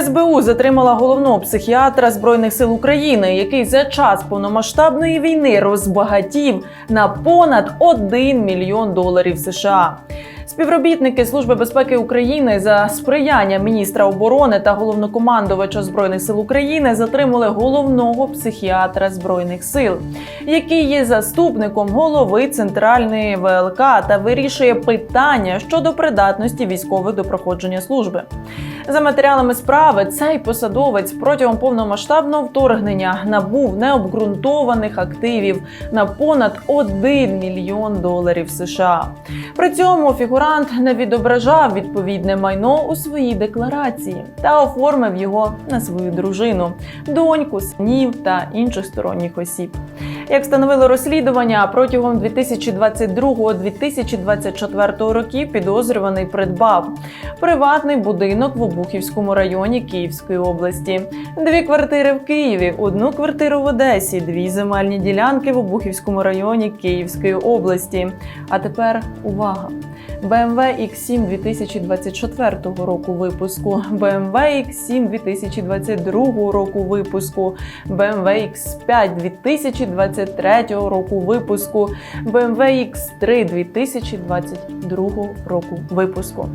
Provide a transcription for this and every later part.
СБУ затримала головного психіатра збройних сил України, який за час повномасштабної війни розбагатів на понад 1 мільйон доларів США. Співробітники Служби безпеки України за сприяння міністра оборони та головнокомандувача збройних сил України затримали головного психіатра збройних сил, який є заступником голови центральної ВЛК та вирішує питання щодо придатності військових до проходження служби. За матеріалами справи, цей посадовець протягом повномасштабного вторгнення набув необґрунтованих активів на понад 1 мільйон доларів США. При цьому фігурант не відображав відповідне майно у своїй декларації та оформив його на свою дружину, доньку, синів та інших сторонніх осіб. Як встановило розслідування, протягом 2022-2024 років підозрюваний придбав приватний будинок в Обухівському районі Київської області, дві квартири в Києві, одну квартиру в Одесі, дві земельні ділянки в Обухівському районі Київської області. А тепер увага! BMW X7 2024 року випуску, BMW X7 2022 року випуску, BMW X5 2023 року випуску, BMW X3 2022 року випуску,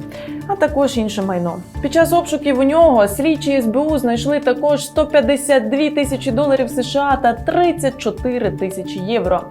а також інше майно. Під час обшуків у нього слідчі СБУ знайшли також 152 тисячі доларів США та 34 тисячі євро.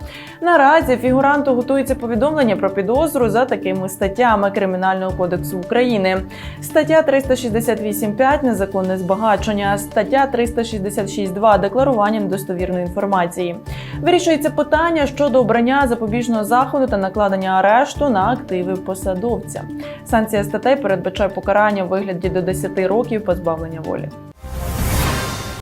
Наразі фігуранту готується повідомлення про підозру за такими статтями Кримінального кодексу України. Стаття 368.5 незаконне збагачення, стаття 366.2 декларування недостовірної інформації. Вирішується питання щодо обрання запобіжного заходу та накладення арешту на активи посадовця. Санкція статей передбачає покарання у вигляді до 10 років позбавлення волі.